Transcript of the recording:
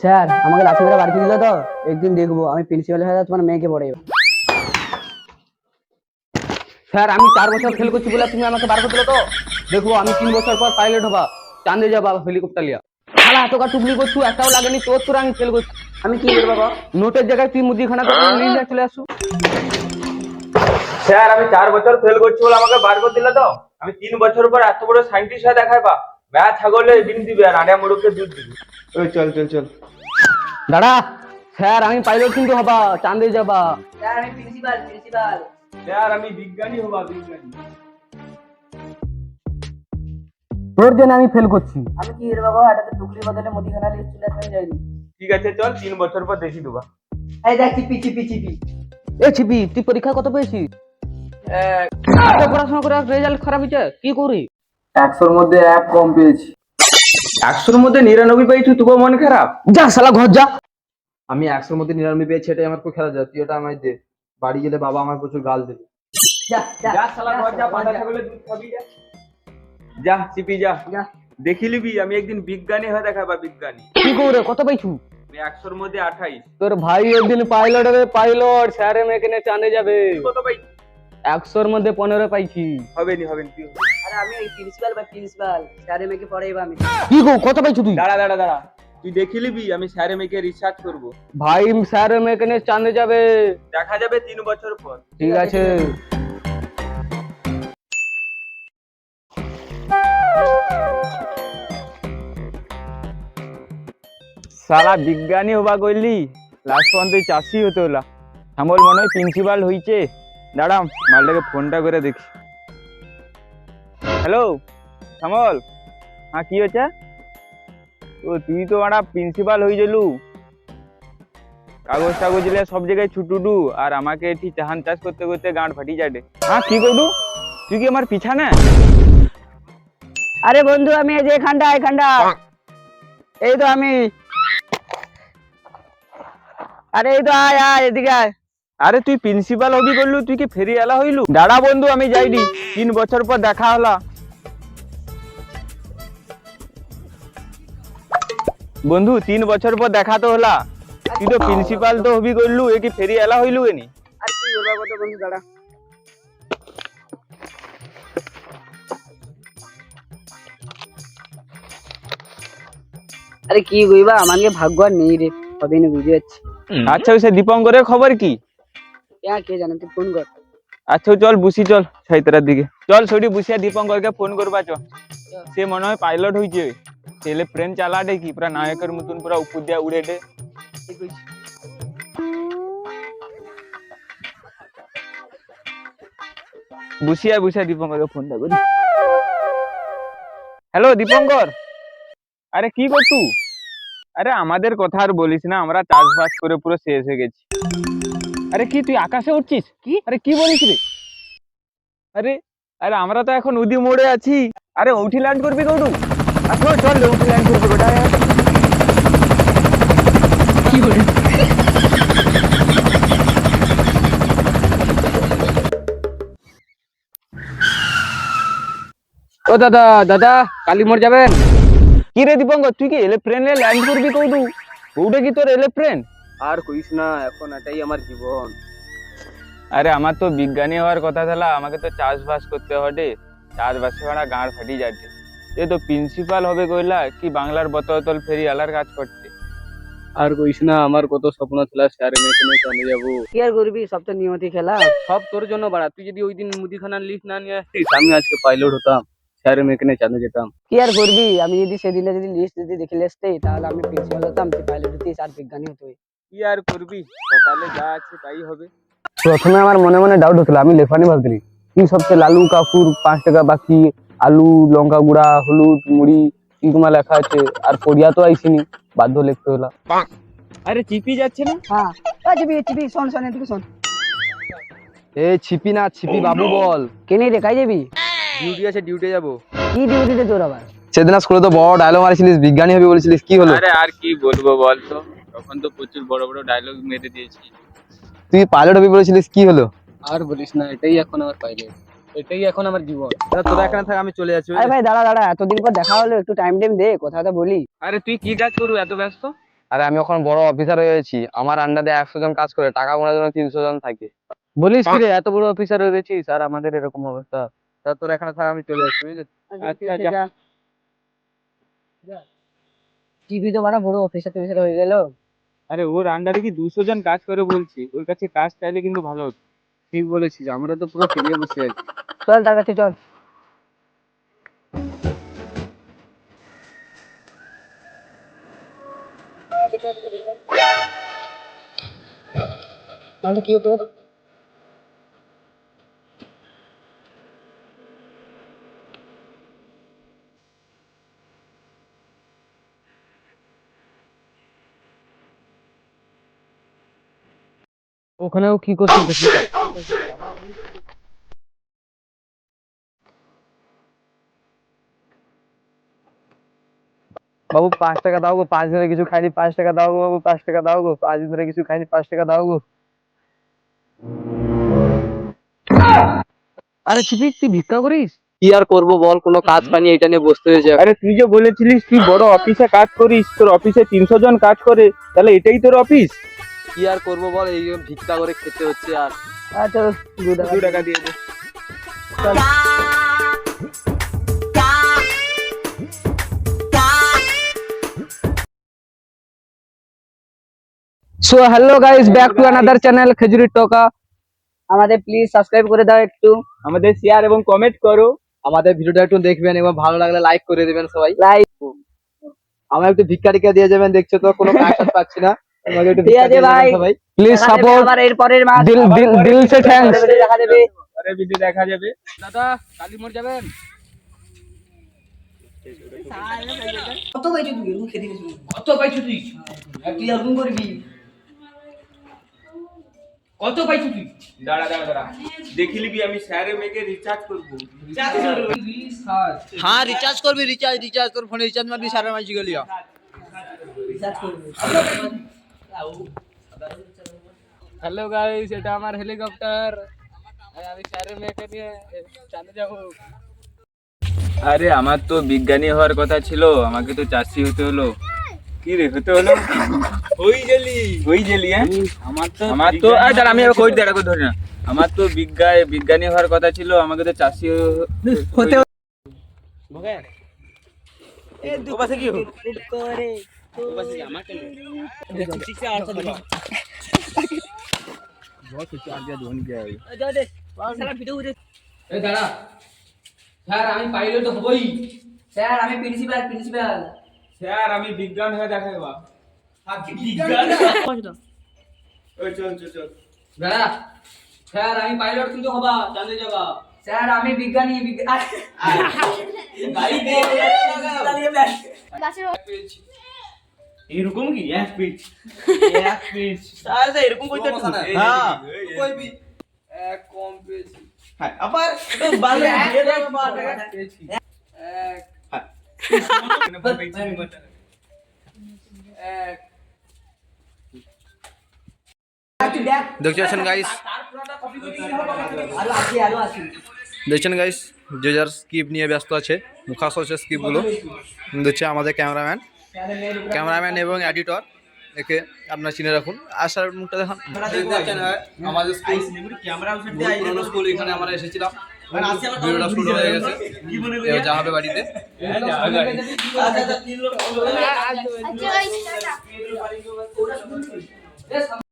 Sir, আমাকে লাঠি মেরে বাড়ি দিল তো? একদিন দেখব, আমি প্রিন্সিপাল হয়ে তোমার মেয়েকে পড়ে স্যার, আমি চার বছর ফেল করছি বলে তুমি আমাকে বার করে তো? দেখব আমি তিন বছর পর পাইলট হবা। চাঁদে যাবা হেলিকপ্টার লিয়া। খালা এতটা টুকলি করছু? একটাও লাগেনি তোর তোর আমি ফেল করছি। আমি কি করব বাবা? নোটের জায়গায় তুই মুদিখানা নিয়ে চলে আসু। স্যার, আমি চার বছর ফেল করছি বলে আমাকে বার করে দিলে তো? আমি তিন বছর পর এত বড় সাইন্টিস্ট হয়ে দেখাইবা। ব্যায়া ছাগলে ডিম দিবে আর আড়িয়া দুধ দিবে। ওই চল চল চল। দাদা স্যার আমি পাইলট কিন্তু হবা চাঁদে যাবা। স্যার আমি প্রিন্সিপাল প্রিন্সিপাল। স্যার আমি বিজ্ঞানী হবা বিজ্ঞানী। তোর জন্য আমি ফেল করছি। আমি কি রে বাবা এটাতে টুকরি বদলে মুদিখানা লিয়ে চলে যাইনি ঠিক আছে চল তিন বছর পর দেখি দেবা এই দেখ চিপি চিপি চিপি। এ ছিপি তুই পরীক্ষা কত পেয়েছিস? পড়াশোনা করে রেজাল্ট খারাপ হয়েছে কি করি একশোর মধ্যে এক কম পেয়েছি। একশোর মধ্যে নিরানব্বই পাইছু তবু মন খারাপ? যা শালা ঘর যা। আমি একশোর মধ্যে নিরানব্বই পেয়েছি এটাই আমার খুব খেলা যায়। তুই এটা আমায় দে। বাড়ি গেলে বাবা আমার প্রচুর গাল দেবে। যা চিপি যা। যা। দেখি লিবি আমি একদিন বিজ্ঞানী হয়ে দেখাবা বিজ্ঞানী। কি করে কত পাইছু? একশোর মধ্যে আঠাইশ। তোর ভাই একদিন পাইলট হবে পাইলট স্যারে মেকেনে চাঁদে যাবে। কত পাই একশোর মধ্যে পনেরো পাইছি। হবে নি হবে নি তুই আরে আমি এই প্রিন্সিপাল বা প্রিন্সিপাল স্যার মেয়েকে পড়াইবা আমি। কি গো কত পাইছু তুই? দাঁড়া দাঁড়া দাঁড়া। তুই দেখি লিবি আমি স্যারে মেয়েকে রিসার্চ করব। ভাই স্যারে চাঁদে যাবে। দেখা যাবে তিন বছর পর। ঠিক আছে সালা বিজ্ঞানী হবা কইলি লাস্ট পর্যন্ত চাষি হতে হলা। আমল মনে হয় প্রিন্সিপাল হইছে। দাঁড়াম মালটাকে ফোনটা করে দেখি। হ্যালো শ্যামল। হ্যাঁ কি হচ্ছে ও তুই তো একটা প্রিন্সিপাল হয়ে গেলু। কাগজ টাগজ দিলে সব জায়গায় ছুটুডু আর আমাকে এটি চাহান চাষ করতে করতে গাঁট ফাটি যাবে। হ্যাঁ কি করু তুই কি আমার পিছানে? আরে বন্ধু আমি এই যে এখানটা এখানটা। এই তো আমি। আরে এই তো আয় আয় এদিকে আয়। আরে তুই প্রিন্সিপাল হবি বললু তুই কি ফেরি এলা হইলু? দাঁড়া বন্ধু আমি যাইনি। তিন বছর পর দেখা হলা। বন্ধু তিন বছর পর দেখা তো হলা। তুই তো প্রিন্সিপাল তো হবি করলু এ কি ফেরি এলা হইলু এনি? আর কি করব কত বন্ধু দাঁড়া। আরে কি কইবা আমাকে ভাগ্য আর নেই রে হবে না বুঝে যাচ্ছি আচ্ছা ওই সে দীপঙ্করের খবর কি? কে জানে তুই ফোন কর। আচ্ছা চল বুসি চল সাইতরার দিকে। চল সরি বুসিয়া দীপঙ্করকে ফোন করবা চ সে মনে হয় পাইলট হইছে। ছেলে প্লেন চালাটে কি পুরা নায়কের মতন পুরা উপর দিয়া উড়ে দে। বুসিয়া বুসিয়া দীপঙ্করকে ফোনটা করি হ্যালো দীপঙ্কর? আরে কি করতু আরে আমাদের কথা আর বলিস না আমরা চাষবাস করে পুরো শেষ হয়ে গেছি। আরে কি তুই আকাশে উঠছিস? কি? আরে কি বলিস রে? আরে আরে আমরা তো এখন উদি মোড়ে আছি। আরে উঠি ল্যান্ড করবি কৌটু আচ্ছা চল উঠি ল্যান্ড করবি বেটা। ও দাদা দাদা কালীমোড় যাবেন? কি রে দীপঙ্কর তুই কি এরোপ্লেনে ল্যান্ড করবি কৌটু ওটা কি তোর এরোপ্লেন আর কইস না এখন এটাই আমার জীবন। আরে আমার তো বিজ্ঞানী হওয়ার কথা থালা আমাকে তো চাষবাস করতে হবে চাষবাসে ভাড়া গাঁড় ফাটি যাচ্ছে। এ তো প্রিন্সিপাল হবে কইলা কি বাংলার বতল ফেরি আলার কাজ করতে আর কইস না আমার কত স্বপ্ন ছিল স্যারে মেকেনে চাঁদে যাব। কি আর করবি সব তো নিয়তি খেলা। সব তোর জন্য বাড়া তুই যদি ওই দিন মুদিখানার লিস্ট না নিয়ে আসতিস আমি আজকে পাইলট হতাম স্যারে মেকেনে চাঁদে যেতাম। কি আর করবি আমি যদি সেদিনে যদি লিস্ট যদি দেখে আসতে তাহলে আমি প্রিন্সিপাল হতাম তুই পাইলট হতিস আর বিজ্ঞানী হতো কি আর করবি? সকালে যা আছে তাই হবে। প্রথমে আমার মনে মনে ডাউট হচ্ছিল আমি লেফানি ভাবছিলি কি সবচেয়ে লালু কাপুর পাঁচ টাকা বাকি আলু লঙ্কা গুঁড়া হলুদ মুড়ি এগুলো লেখা আছে আর পড়িয়া তো আইসিনি বাধ্য লিখতে হলো। আরে চিপি যাচ্ছে না? হ্যাঁ। ও চিবি চিবি শোন শোন এদিকে শোন। এ ছিপি না ছিপি বাবু বল। কেনে রে কাই যাবি? ডিউটি আছে ডিউটি যাব। কি ডিউটিতে তোর আবার? সেদিন স্কুলে তো বড় ডায়লগ মারিছিলিস বিজ্ঞানী হবে বলেছিলিস কি হলো? আরে আর কি বলব বল তো তখন তো প্রচুর বড় বড় ডায়লগ মেরে দিয়েছি। তুই পাইলট হবে বলেছিলিস? কি হলো? আর বলিস না এটাই এখন আমার পাইলট এটাই এখন আমার জীবন। তোরা এখানে থাক আমি চলে যাচ্ছি আরে ভাই দাঁড়া দাঁড়া এতদিন পর দেখা হলো একটু টাইম টাইম দে কথা তো বলি। আরে তুই কি কাজ করবি এত ব্যস্ত? আরে আমি এখন বড় অফিসার হয়ে গেছি আমার আন্ডারে একশো জন কাজ করে টাকা গোনার জন্য তিনশো জন থাকে। বলিস কি রে এত বড় অফিসার হয়ে গেছিস আর আমাদের এরকম অবস্থা। তা তোর এখানে থাক আমি চলে যাচ্ছি বুঝলি? আচ্ছা, যা। টিভি তো মানে বড় অফিসার টফিসার হয়ে গেল। আরে ওর আন্ডারে কি দুশো জন কাজ করে বলছি? ওর কাছে কাজ চাইলে কিন্তু ভালো হতো। ঠিক বলেছিস আমরা তো পুরো ফেলিয়ে বসে আছি। চল তার কাছে চল। তাহলে কি হতো? ওখানেও কি করছিস বাবু পাঁচ টাকা দাও গো পাঁচ ধরে কিছু খাইনি পাঁচ টাকা দাও গো বাবু পাঁচ টাকা দাও গো পাঁচ ধরে কিছু খাইনি পাঁচ টাকা দাও গো। আরে চিপি তুই ভিক্ষা করিস? কি আর করব বল কোনো কাজ পানি এটা নিয়ে বসতে হয়েছে। আরে তুই যে বলেছিলিস তুই বড় অফিসে কাজ করিস তোর অফিসে তিনশো জন কাজ করে তাহলে এটাই তোর অফিস? কি আর করব বল? এই ভিক্ষা করে খেতে হচ্ছে আর। আচ্ছা দু টাকা দু টাকা দিয়ে দে। So hello guys back to another channel Khejuri টকা আমাদের প্লিজ সাবস্ক্রাইব করে দাও একটু। আমাদের শেয়ার এবং কমেন্ট করো। আমাদের ভিডিওটা একটু দেখবেন এবং ভালো লাগলে লাইক করে দেবেন সবাই। লাইক আমার একটু ভিক্ষা টিকা দিয়ে যাবেন দেখছ তো? কোনো কাজ পাচ্ছি না। ঠিক আছে ভাই। প্লিজ সাপোর্ট আবার এর মাস। দিল দিল দিল সে থ্যাঙ্কস দেখা দেবে পরে ভিডিও দেখা যাবে। দাদা কালী মোড় যাবেন? কত পাইছো তুই এরকম খেতে গেছিস কত পাইছো তুই? তুই এরকম করবি? কত পাইছো তুই? দাঁড়া দাঁড়া দাঁড়া। দেখি লিবি আমি স্যারের মেয়েকে রিচার্জ করব। হ্যাঁ রিচার্জ করবি রিচার্জ রিচার্জ তোর ফোনে রিচার্জ মারবি সারা মাস গেলিয়া হ্যালো গাইস এটা আমার হেলিকপ্টার আমি স্যারের মেয়েকে নিয়ে চাঁদে যাব। আরে আমার তো বিজ্ঞানী হওয়ার কথা ছিল আমাকে তো চাষি হতে হলো। কি রে হতে হলো? ওই জেলি। ওই জেলি হ্যাঁ? আমার তো আমার তো আরে দাঁড়া আমি আবার কই দাঁড়া কই ধরি না। আমার তো বিজ্ঞান বিজ্ঞানী হওয়ার কথা ছিল আমাকে তো চাষি হতে এই দাঁড়া স্যার আমি পাইলট হবই স্যার আমি প্রিন্সিপাল প্রিন্সিপাল স্যার আমি বিজ্ঞান হয়ে দেখাইবা ওই চল চল চল দাঁড়া স্যার আমি পাইলট কিন্তু হবা চাঁদে যাবা স্যার আমি বিজ্ঞানী বিজ্ঞানী এরকম কি? এক পিচ এক পিচ এরকম কইতে হ্যাঁ। কইবি এক কম পেয়েছি হ্যাঁ আবার ভালো দিয়ে দাও টাকা পেয়েছি এক দেখছেন গাইস আরও আরও দেখছেন গাইস যে যার স্কিপ নিয়ে ব্যস্ত আছে। মুখাস হচ্ছে স্কিপগুলো দেখছে আমাদের ক্যামেরাম্যান ক্যামেরাম্যান এবং এডিটর একে আপনার চিনে রাখুন। আসার মুখটা দেখান। আমাদের স্কুল স্কুল এখানে আমরা এসেছিলাম। ভিডিওটা শুরু হয়ে গেছে। যা হবে বাড়িতে। আচ্ছা